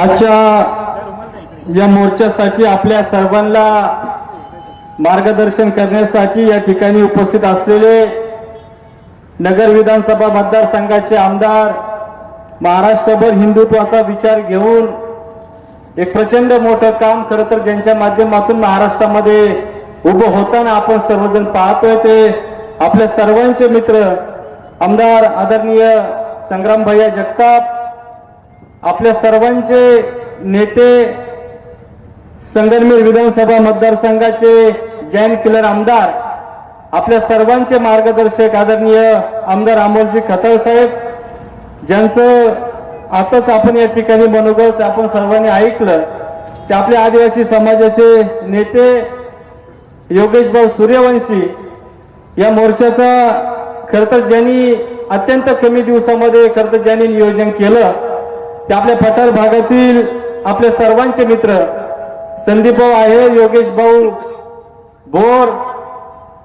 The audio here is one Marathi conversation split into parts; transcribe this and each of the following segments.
आजच्या या मोर्चासाठी आपल्या सर्वांना मार्गदर्शन करण्यासाठी या ठिकाणी उपस्थित असलेले नगर विधानसभा मतदारसंघाचे आमदार महाराष्ट्रभर हिंदुत्वाचा विचार घेऊन एक प्रचंड मोठं काम खरं तर ज्यांच्या माध्यमातून महाराष्ट्रामध्ये उभं होताना आपण सर्वजण पाहतोय ते आपल्या सर्वांचे मित्र आमदार आदरणीय संग्राम भैया जगताप आपल्या सर्वांचे नेते संगमनेर विधानसभा मतदारसंघाचे जैन किलर आमदार आपल्या सर्वांचे मार्गदर्शक आदरणीय आमदार अमोलजी खताळ साहेब ज्यांचं आताच आपण या ठिकाणी मनोगत आपण सर्वांनी ऐकलं ते आपले आदिवासी समाजाचे नेते योगेश भाऊ सूर्यवंशी या मोर्चाचा खरं तर ज्यांनी अत्यंत कमी दिवसामध्ये खरं तर ज्यांनी नियोजन केलं ते आपल्या पठार भागातील आपले सर्वांचे मित्र संदीप भाऊ आहे योगेश भाऊ भोर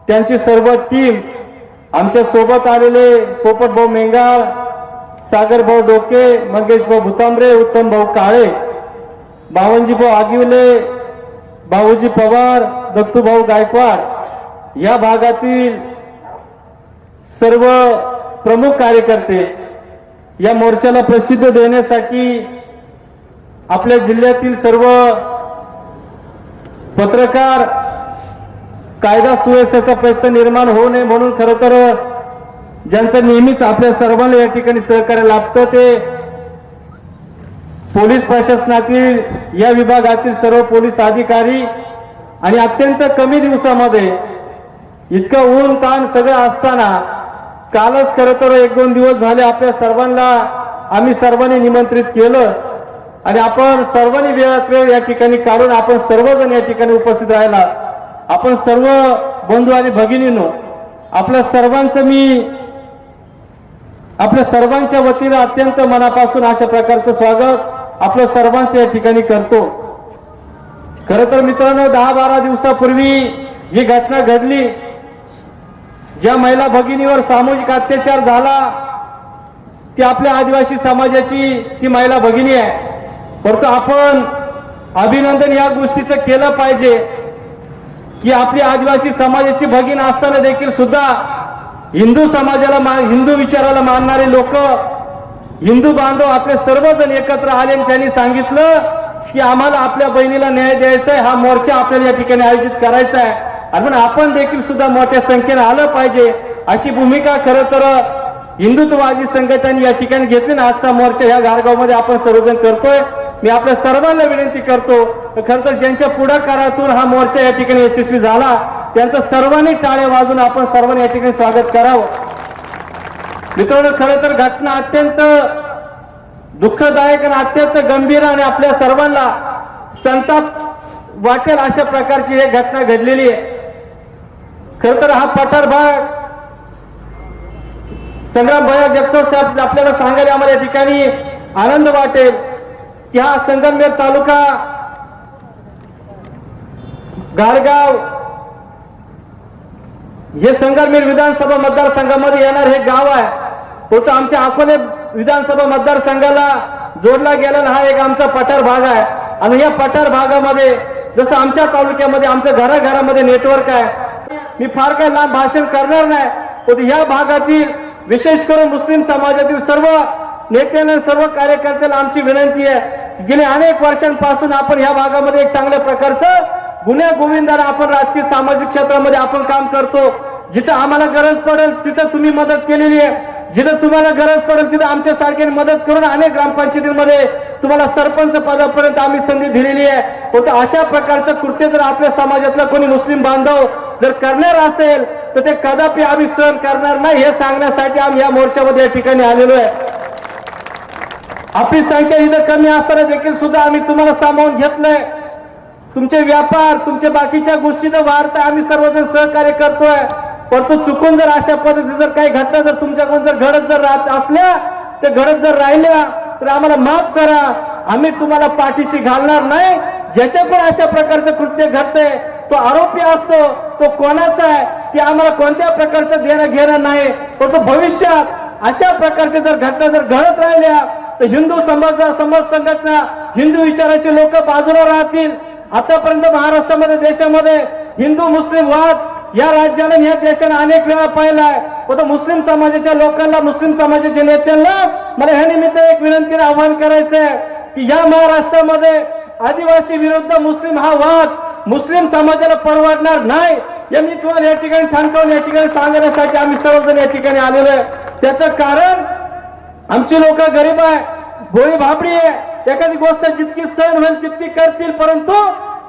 त्यांची सर्व टीम आमच्यासोबत आलेले पोपट भाऊ मेंगाळ सागर भाऊ डोके मंगेश भाऊ भुतांबरे उत्तम भाऊ काळे बावनजी भाऊ आगिवले भाऊजी पवार दत्तूभाऊ गायकवाड या भागातील सर्व प्रमुख कार्यकर्ते या मोर्चाला प्रसिद्ध देण्यासाठी आपल्या जिल्ह्यातील सर्व पत्रकार कायदा सुव्यवस्थेचा प्रश्न निर्माण होऊ नये म्हणून खर तर ज्यांचं नेहमीच आपल्या सर्वांना या ठिकाणी सहकार्य लाभतं ते पोलीस प्रशासनातील या विभागातील सर्व पोलीस अधिकारी आणि अत्यंत कमी दिवसामध्ये इतकं ऊन ताण सगळं असताना कालच खरं तर एक दोन दिवस झाले आपल्या सर्वांना आम्ही सर्वांनी निमंत्रित केलं. आणि आपण सर्वांनी वेळात वेळ या ठिकाणी काढून आपण सर्वजण या ठिकाणी उपस्थित राहिला आपण सर्व बंधू आणि भगिनीनो आपल्या सर्वांचं मी आपल्या सर्वांच्या वतीनं अत्यंत मनापासून अशा प्रकारचं स्वागत आपल्या सर्वांचं या ठिकाणी करतो. खर तर मित्रांनो दहा बारा दिवसापूर्वी ही घटना घडली. ज्या महिला भगिनीवर सामूहिक अत्याचार झाला ती आपल्या आदिवासी समाजाची ती महिला भगिनी आहे. परंतु आपण अभिनंदन या गोष्टीचं केलं पाहिजे की आपली आदिवासी समाजाची भगिन असताना देखील सुद्धा हिंदू समाजाला मा हिंदू विचाराला मानणारे लोक हिंदू बांधव आपले सर्वजण एकत्र आले आणि त्यांनी सांगितलं की आम्हाला आपल्या बहिणीला न्याय द्यायचा आहे हा मोर्चा आपल्याला या ठिकाणी आयोजित करायचा आहे. म्हणून आपण देखील सुद्धा मोठ्या संख्येने आलं पाहिजे. अशी भूमिका खरं तर हिंदुत्ववादी संघटनांनी या ठिकाणी घेतली ना आजचा मोर्चा ह्या गारगावमध्ये आपण सर्वजण करतोय. मी आपल्या सर्वांना विनंती करतो खर तर ज्यांच्या पुढाकारातून हा मोर्चा या ठिकाणी यशस्वी झाला त्यांचं सर्वांनी टाळे वाजून आपण सर्वांनी या ठिकाणी स्वागत करावं. मित्रांनो खरं तर घटना अत्यंत दुःखदायक आणि अत्यंत गंभीर आणि आपल्या सर्वांना संताप वाटेल अशा प्रकारची ही घटना घडलेली आहे. खर तर हा पठार भाग संग्राम भया जगताप साहेब आपल्याला सांगायला आम्हाला या ठिकाणी आनंद वाटेल की हा संगमनेर तालुका गारगाव हे संगमनेर विधानसभा मतदारसंघामध्ये येणार हे गाव आहे. तो आमच्या अकोले विधानसभा मतदारसंघाला जोडला गेलेला हा एक आमचा पठार भाग आहे. आणि या पठार भागामध्ये जसं आमच्या तालुक्यामध्ये आमच्या घराघरामध्ये नेटवर्क आहे. मी फार काही लांब भाषण करणार नाही. पण या भागातील विशेष करून मुस्लिम समाजातील सर्व नेत्यांना सर्व कार्यकर्त्यांना आमची विनंती आहे. गेल्या अनेक वर्षांपासून आपण या भागामध्ये एक चांगल्या प्रकारचं गुन्ह्या गोविंदाला आपण राजकीय सामाजिक क्षेत्रामध्ये आपण काम करतो. जिथं आम्हाला गरज पडेल तिथं तुम्ही मदत केलेली आहे. जिथं तुम्हाला गरज पडेल तिथं आमच्या सारख्याने मदत करून अनेक ग्रामपंचायतीमध्ये तुम्हाला सरपंच पदापर्यंत आम्ही संधी दिलेली आहे. होतं अशा प्रकारचं कृत्य जर आपल्या समाजातला कोणी मुस्लिम बांधव जर करणार असेल तर ते कदापि आम्ही सहन करणार नाही हे सांगण्यासाठी आम्ही या मोर्चामध्ये या ठिकाणी आलेलो आहे. आपली संख्या इथं कमी असताना देखील सुद्धा आम्ही तुम्हाला सामावून घेतलंय तुमचे व्यापार तुमच्या बाकीच्या गोष्टीनं वाढता आम्ही सर्वजण सहकार्य करतोय. परंतु चुकून जर अशा पद्धती जर काही घटना जर तुमच्याकडून जर घडत जर राहत असल्या ते घडत जर राहिल्या तर आम्हाला माफ करा. आम्ही तुम्हाला पाठीशी घालणार नाही. ज्याच्या पण अशा प्रकारचं कृत्य घडतंय तो आरोपी असतो. तो कोणाचा आहे? की आम्हाला कोणत्या प्रकारचं देणं घेणं नाही. परंतु भविष्यात अशा प्रकारच्या जर घटना जर घडत राहिल्या तर हिंदू समाज समाज संघटना हिंदू विचाराचे लोक बाजूला राहतील. आतापर्यंत महाराष्ट्रामध्ये देशामध्ये हिंदू मुस्लिम वाद या राज्याने या देशाने अनेक वेळा पाहिलाय. पण तो मुस्लिम समाजाच्या लोकांना मुस्लिम समाजाच्या नेत्यांना मला ह्या निमित्त एक विनंतीने आवाहन करायचंय की या महाराष्ट्रामध्ये आदिवासी विरुद्ध मुस्लिम हा वाद मुस्लिम समाजाला परवडणार नाही. हे मी तुम्हाला या ठिकाणी थांबवून या ठिकाणी सांगण्यासाठी आम्ही सर्वजण या ठिकाणी आलेलो आहे. त्याचं कारण आमची लोक गरीब आहे गोळी भाबडी आहे. एखादी गोष्ट जितकी सहन होईल तितकी करतील. परंतु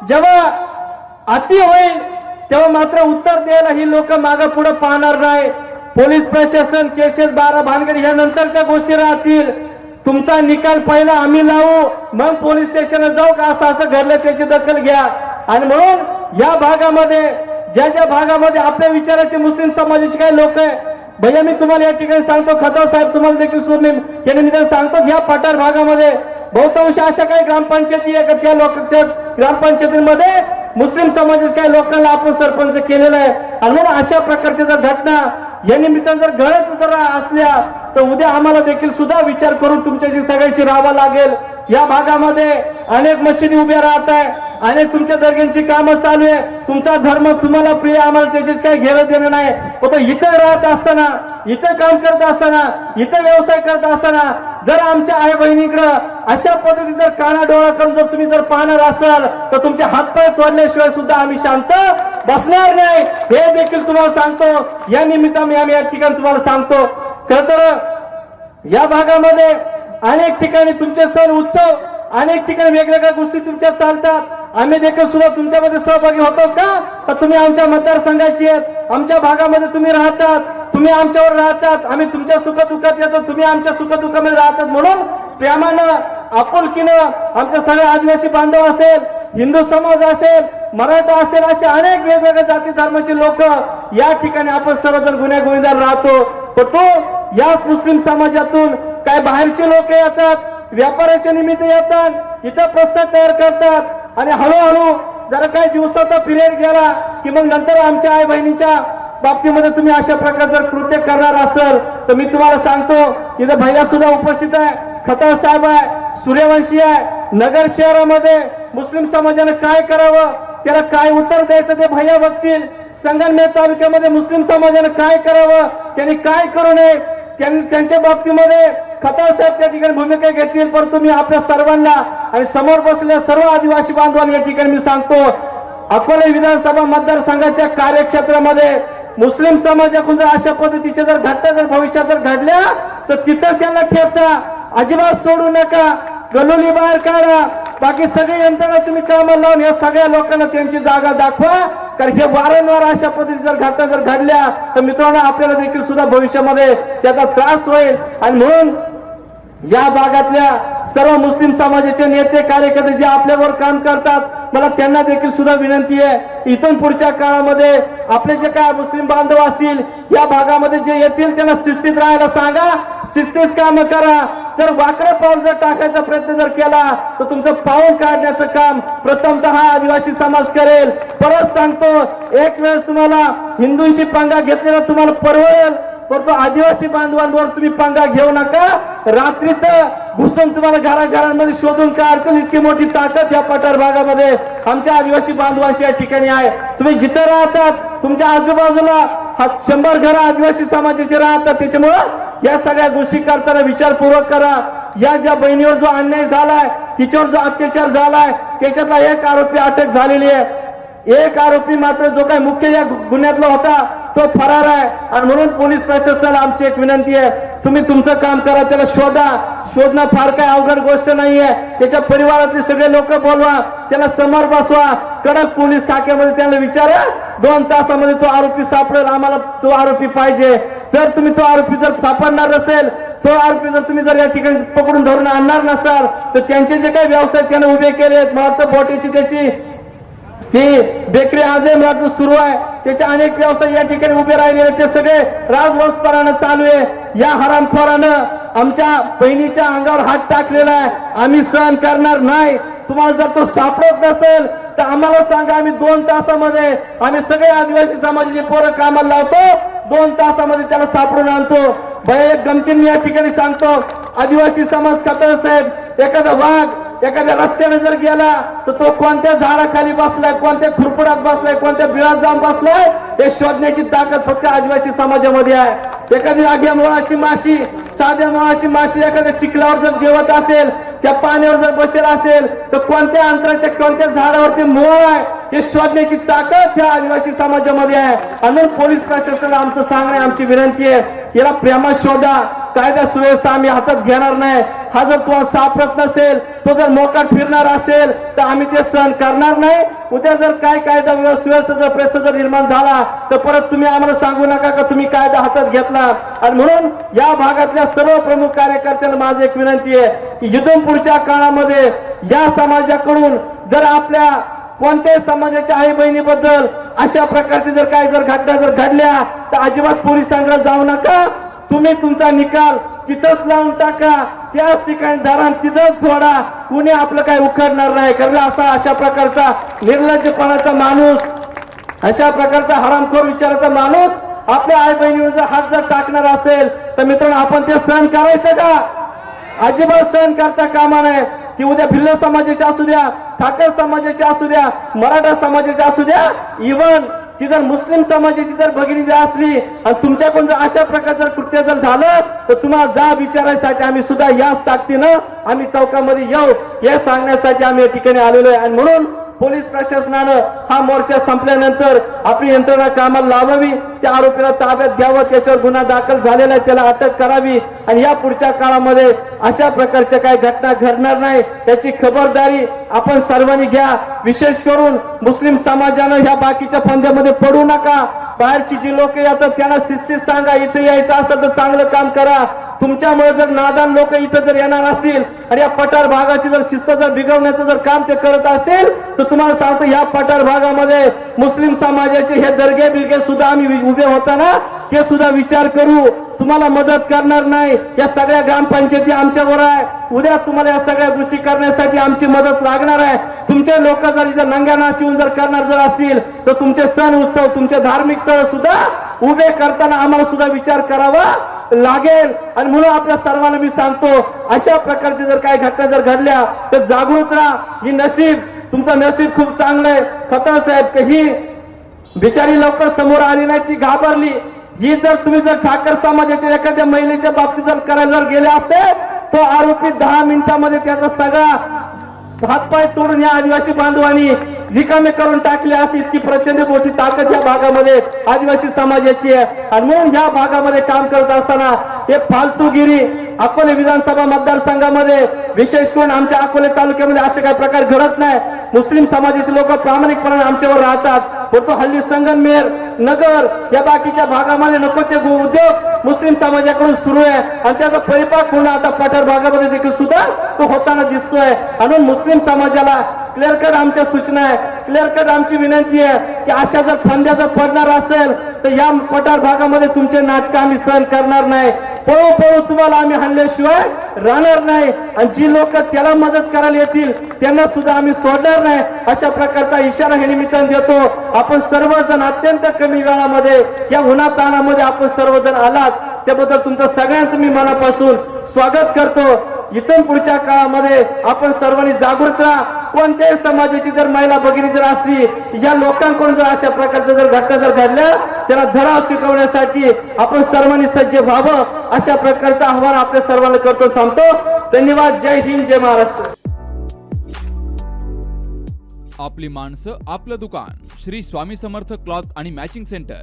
जेव्हा अति होईल तेव्हा मात्र उत्तर द्यायला ही लोक मागे पुढे पाहणार नाही. पोलीस प्रशासन केसेस बारा भानगडी ह्या नंतरच्या गोष्टी राहतील. तुमचा निकाल पहिला आम्ही लावू. मग पोलीस स्टेशनला जाऊ का? असं असं घडलं त्याची दखल घ्या. आणि म्हणून या भागामध्ये ज्या ज्या भागामध्ये आपल्या विचाराचे मुस्लिम समाजाचे काही लोक आहे भैया मी तुम्हाला या ठिकाणी सांगतो खताव साहेब तुम्हाला देखील सुद्धा या निमित्ताने सांगतो की या पठार भागामध्ये बहुतांश अशा काही ग्रामपंचायती आहे का त्या लोक त्या ग्रामपंचायतीमध्ये मुस्लिम समाजाच्या काही लोकांना आपण सरपंच केलेलं आहे. आणि म्हणून अशा प्रकारच्या जर घटना या निमित्तानं जर घडत जर असल्या तर उद्या आम्हाला देखील सुद्धा विचार करून तुमच्याशी सगळ्याशी राहावं लागेल. या भागामध्ये अनेक मशिदी उभ्या राहत आहे. आणि तुमच्या दर्ग्यांची कामं चालू आहे. तुमचा धर्म तुम्हाला प्रिय आम्हाला त्याच्याच काही घेणं देणं नाही. पण इथं राहत असताना इथं काम करत असताना इथं व्यवसाय करत असताना जर आमच्या आई बहिणीकडं अशा पद्धती जर काना डोळा करून जर तुम्ही जर पाहणार असाल तर तुमचे हातपाय तोडल्याशिवाय सुद्धा आम्ही शांत बसणार नाही. हे देखील तुम्हाला सांगतो. या निमित्ताने आम्ही या ठिकाणी तुम्हाला सांगतो. खर तर या भागामध्ये अनेक ठिकाणी तुमचे सण उत्सव अनेक ठिकाणी वेगवेगळ्या गोष्टी तुमच्या चालतात. आम्ही देखील सुद्धा तुमच्यामध्ये सहभागी होतो का? तर तुम्ही आमच्या मतदारसंघाची आहेत. आमच्या भागामध्ये तुम्ही राहतात. तुम्ही आमच्यावर राहतात. आम्ही तुमच्या सुखदुःखात येतो. तुम्ही आमच्या सुखदुःखामध्ये राहतात म्हणून प्रेमानं आपुलकीनं आमच्या सगळ्या आदिवासी बांधव असेल हिंदू समाज असेल मराठा असेल असे अनेक वेगवेगळ्या जाती धर्माचे लोक या ठिकाणी आपण सर्वजण गुन्ह्या गोविंदार राहतो. पण तो याच मुस्लिम समाजातून काय बाहेरचे लोक येतात व्यापाराच्या निमित्त येतात इथं प्रस्ताव तयार करतात. आणि हळूहळू जरा काही दिवसाचा पिरियड गेला की मग नंतर आमच्या आई बहिणीच्या बाबतीमध्ये तुम्ही अशा प्रकारे जर कृत्य करणार असाल तर मी तुम्हाला सांगतो इथं भैया सुद्धा उपस्थित आहे खताळ साहेब आहे सूर्यवंशी आहे. नगर शहरामध्ये मुस्लिम समाजाने काय करावं त्याला काय उत्तर द्यायचं ते भैया बघतील. संगमनेर तालुक्यामध्ये मुस्लिम समाजाने काय करावं? त्यांनी काय करू नये? त्यांच्या बाबतीमध्ये खताळ साहेब त्या ठिकाणी भूमिका घेतील परंतु मी आपल्या सर्वांना आणि समोर बसलेल्या सर्व आदिवासी बांधवांना या ठिकाणी मी सांगतो अकोला विधानसभा मतदारसंघाच्या कार्यक्षेत्रामध्ये मुस्लिम समाजाकडून जर अशा पद्धतीच्या जर घटना जर भविष्यात जर घडल्या तर तिथंच यांना ठेचा. अजिबात सोडू नका. गलोली बाहेर काढा. बाकी सगळी यंत्रणा तुम्ही कामाला लावून या सगळ्या लोकांना त्यांची जागा दाखवा. कारण हे वारंवार अशा पद्धती जर घटना जर घडल्या तर मित्रांनो आपल्याला देखील सुद्धा भविष्यामध्ये त्याचा त्रास होईल. आणि म्हणून या भागातल्या सर्व मुस्लिम समाजाचे नेते कार्यकर्ते जे आपल्यावर काम करतात मला त्यांना देखील सुद्धा विनंती आहे इथून पुढच्या काळामध्ये आपले जे काय मुस्लिम बांधव असतील या भागामध्ये जे येतील त्यांना शिस्तीत राहायला सांगा. शिस्तीत काम करा. जर वाकडं पाऊल जर टाकायचा प्रयत्न जर केला तर तुमचं पाऊल काढण्याचं काम प्रथमतः हा आदिवासी समाज करेल. परत सांगतो एक वेळेस तुम्हाला हिंदूंशी पंगा घेतलेला तुम्हाला परवडेल परंतु आदिवासी बांधवांवर तुम्ही पंगा घेऊ नका. रात्रीचं घुसून तुम्हाला घराघरांमध्ये शोधून काढतील इतकी मोठी ताकद या पठार भागामध्ये. आमच्या आदिवासी बांधवांशी या ठिकाणी आहे. तुम्ही जिथं राहतात तुमच्या आजूबाजूला हा शंभर घर आदिवासी समाजाचे राहतात. त्याच्यामुळं या सगळ्या गोष्टी करताना विचारपूर्वक करा. या ज्या बहिणीवर जो अन्याय झालाय तिच्यावर जो अत्याचार झालाय त्याच्यातला एक आरोपी अटक झालेली आहे. एक आरोपी मात्र जो काही मुख्य या गुन्ह्यातला होता तो फरार आहे. आणि म्हणून पोलीस प्रशासनाला आमची एक विनंती आहे तुम्ही तुमचं काम करा त्याला शोधा. शोधणं फार काय अवघड गोष्ट नाहीये. त्याच्या परिवारातले सगळे लोक बोलवा त्याला समोर बसवा. कडक पोलीस खाक्यामध्ये त्याला विचारा. दोन तासामध्ये तो आरोपी सापडेल आम्हाला तो आरोपी पाहिजे. जर तुम्ही तो आरोपी जर सापडणार नसेल तो आरोपी जर तुम्ही जर या ठिकाणी पकडून धरून आणणार नसाल तर त्यांचे जे काही व्यवसाय त्याने उभे केलेत. मला वाटतं बोटीची त्याची ही बेकरी आजही मला सुरू आहे त्याचे अनेक व्यवसाय या ठिकाणी उभे राहिलेले ते सगळे राजवंशपरानं चालू आहे. या हरामखोरानं आमच्या बहिणीच्या अंगावर हात टाकलेला आहे. आम्ही सहन करणार नाही. तुम्हाला जर तो सापडत नसेल तर आम्हाला सांगा आम्ही दोन तासामध्ये आम्ही सगळे आदिवासी समाजाचे पोरं कामाला लावतो. दोन तासामध्ये त्याला सापडून आणतो. भय एक गमतीने मी या ठिकाणी सांगतो आदिवासी समाज खातर साहेब एखादा वाघ एखाद्या रस्त्याने जर गेला तर तो कोणत्या झाडाखाली बसलाय कोणत्या खुरपडात बसलाय कोणत्या बिळात जाऊन बसलाय हे शोधण्याची ताकद फक्त आदिवासी समाजामध्ये आहे. एखादी आग्या मुळाची माशी साध्या मुळाची माशी एखाद्या चिखलावर जर जेवत असेल त्या पाण्यावर जर बसेल असेल तर कोणत्या अंतराच्या कोणत्या झाडावरती मुळ आहे हे शोधण्याची ताकद त्या आदिवासी समाजामध्ये आहे. आणि म्हणून पोलीस प्रशासनाला आमचं सांगणं आमची विनंती आहे. याला प्रेमा शोधा. कायदा सुव्यवस्था आम्ही हातात घेणार नाही. हा जर तुम्हाला सापडत नसेल तो जर मोकाट फिरणार असेल तर आम्ही ते सहन करणार नाही. उद्या जर काय कायदा सुव्यवस्था जर प्रश्न जर निर्माण झाला तर परत तुम्ही आम्हाला सांगू नका का तुम्ही कायदा हातात घेतला? आणि म्हणून या भागातल्या सर्व प्रमुख कार्यकर्त्यांना माझी एक विनंती आहे की इथून पुढच्या काळामध्ये या समाजाकडून जर आपल्या कोणत्याही समाजाच्या आई बहिणीबद्दल अशा प्रकारचे जर काही जर घटना जर घडल्या तर अजिबात पोलिसांकडे जाऊ नका. तुम्ही तुमचा निकाल तिथंच लावून टाका. त्याच ठिकाणी धरण तिथंच सोडा. कुणी आपलं काय उखडणार नाही. कारण असा अशा प्रकारचा निर्लज्जपणाचा माणूस अशा प्रकारचा हरामखोर विचाराचा माणूस आपल्या आई बहिणीवर जर हात जर टाकणार असेल तर मित्रांनो आपण ते सहन करायचं का? अजिबात सहन करता कामा नये. की उद्या भिल्ल समाजाचे असू द्या ठाकर समाजाचे असू द्या मराठा समाजाचे असू द्या इवन की जर मुस्लिम समाजाची जर भगिनी जर असली आणि तुमच्याकडून जर अशा प्रकारचं जर कृत्य जर झालं तर तुम्हाला जा विचारायसाठी आम्ही सुद्धा याच ताकदीनं आम्ही चौकामध्ये येऊ. हे सांगण्यासाठी आम्ही या ठिकाणी आलेलो आहे. आणि म्हणून पोलीस प्रशासनानं हा मोर्चा संपल्यानंतर आपली यंत्रणा कामाला लावावी त्या आरोपीला ताब्यात घ्यावं त्याच्यावर गुन्हा दाखल झालेला आहे त्याला अटक करावी आणि या पुढच्या काळामध्ये अशा प्रकारच्या काही घटना घडणार नाही याची खबरदारी आपण सर्वांनी घ्या. विशेष करून मुस्लिम समाजानं ह्या बाकीच्या फंद्यामध्ये पडू नका. बाहेरची जी लोक येतात त्यांना शिस्तीत सांगा इथे यायचं असेल तर चांगलं काम करा. तुमच्यामुळे जर नादान लोक इथं जर येणार असतील आणि या पठार भागाची जर शिस्त जर बिघडवण्याचं जर काम ते करत असतील तर तुम्हाला सांगतो या पठार भागामध्ये मुस्लिम समाजाचे हे दर्गे बिर्गे सुद्धा आम्ही उभे होताना ते सुद्धा विचार करू. तुम्हाला मदत करणार नाही. या सगळ्या ग्रामपंचायती आमच्यावर आहे. उद्या तुम्हाला या सगळ्या गोष्टी करण्यासाठी आमची मदत लागणार आहे. तुमचे लोक जर इथं नंग्या जर करणार जर असतील तर तुमचे सण उत्सव तुमचे धार्मिक सण सुद्धा उभे करताना आम्हाला सुद्धा विचार करावा. लागेल. आणि म्हणून आपल्या सर्वांना मी सांगतो अशा प्रकारची जर काही घटना जर घडल्या तर जागृत राहा. ही नशीब तुमचं नशीब खूप चांगलं आहे. खतर साहेब ही बिचारी लवकर समोर आली नाही ती घाबरली. ही जर तुम्ही जर ठाकर समाजाच्या एखाद्या महिलेच्या बाबतीत जर करायला जर गेले असते तो आरोपी दहा मिनिटामध्ये त्याचा सगळा हातपाय तोडून या आदिवासी बांधवांनी रिकामे करून टाकले अशी इतकी प्रचंड मोठी ताकद या भागामध्ये आदिवासी समाजाची आहे. आणि म्हणून या भागामध्ये काम करत असताना हे फालतूगिरी अकोले विधानसभा मतदारसंघामध्ये विशेष करून आमच्या अकोले तालुक्यामध्ये असे काही प्रकार घडत नाही. मुस्लिम समाजाचे लोक प्रामाणिकपणे आमच्यावर राहतात. परंतु हल्ली संगमनेर नगर या बाकीच्या भागामध्ये नको ते उद्योग मुस्लिम समाजाकडून सुरू आहे. आणि त्याचा परिपाक होणं आता पठार भागामध्ये देखील सुद्धा तो होताना दिसतोय. म्हणून मुस्लिम समाजाला क्लिअर कट आमच्या सूचना आहे. क्लिअर कट आमची विनंती आहे की अशा जर फंद्या जर पडणार असेल तर या पठार भागामध्ये तुमचे नाटक आम्ही सहन करणार नाही. पळू पळू तुम्हाला आम्ही हल्ल्याशिवाय राहणार नाही. आणि जी लोक त्याला मदत करायला येतील त्यांना सुद्धा आम्ही सोडणार नाही. अशा प्रकारचा इशारा हे निमित्तानं देतो. आपण सर्वजण अत्यंत कमी वेळामध्ये या उन्हातानामध्ये आपण सर्वजण आलात. त्याबद्दल तुमचं सगळ्यांचं मी मनापासून स्वागत करतो. इथून पुढच्या काळामध्ये आपण सर्वांनी जागृत राहा. कोणत्याही समाजाची जर महिला भगिनी जर असली या लोकांकडून जर अशा प्रकारच्या जर घटना जर घडल्या त्याला धडा शिकवण्यासाठी आपण सर्वांनी सज्ज व्हावं अशा प्रकारचं आव्हान आपल्या सर्वांना करतो थांबतो. धन्यवाद. जय हिंद जय महाराष्ट्र. आपली माणसं आपलं दुकान. श्री स्वामी समर्थ क्लॉथ आणि मॅचिंग सेंटर.